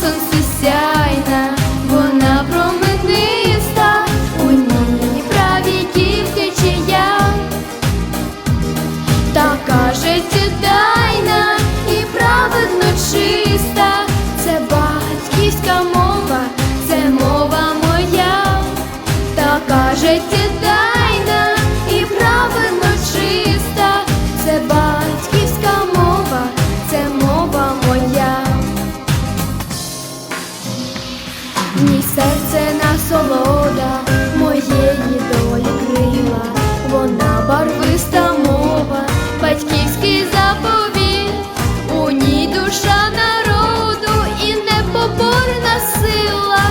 сонце вона промениста, у ній правій ківки чия, така життєдайна і праведно чиста, це батьківська мова, це мова моя, така життєдайна Мій серце насолода моєї долі крила, вона барвиста мова, батьківський заповіт, у ній душа народу і непоборна сила.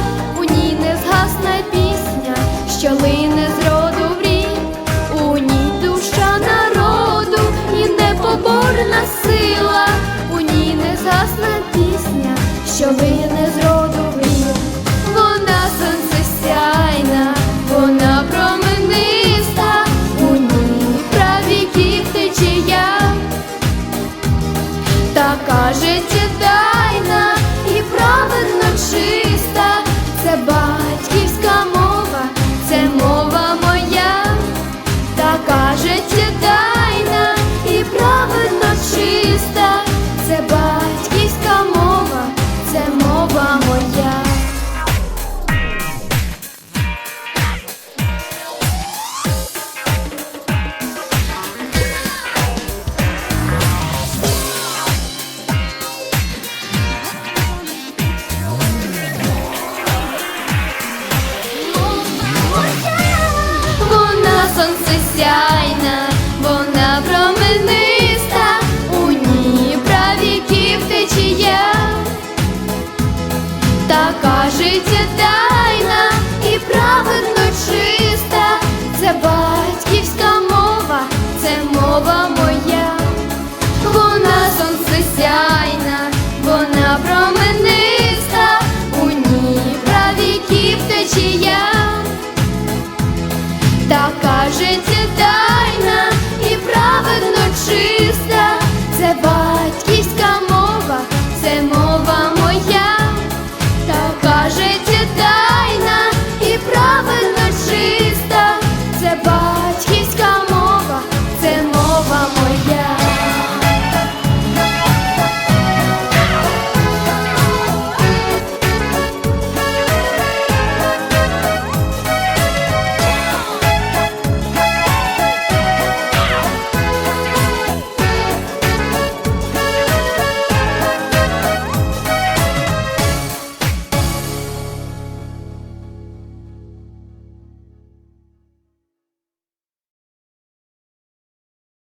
кажеться тайна і праведно чиста, це батьківська мова, це мова моя.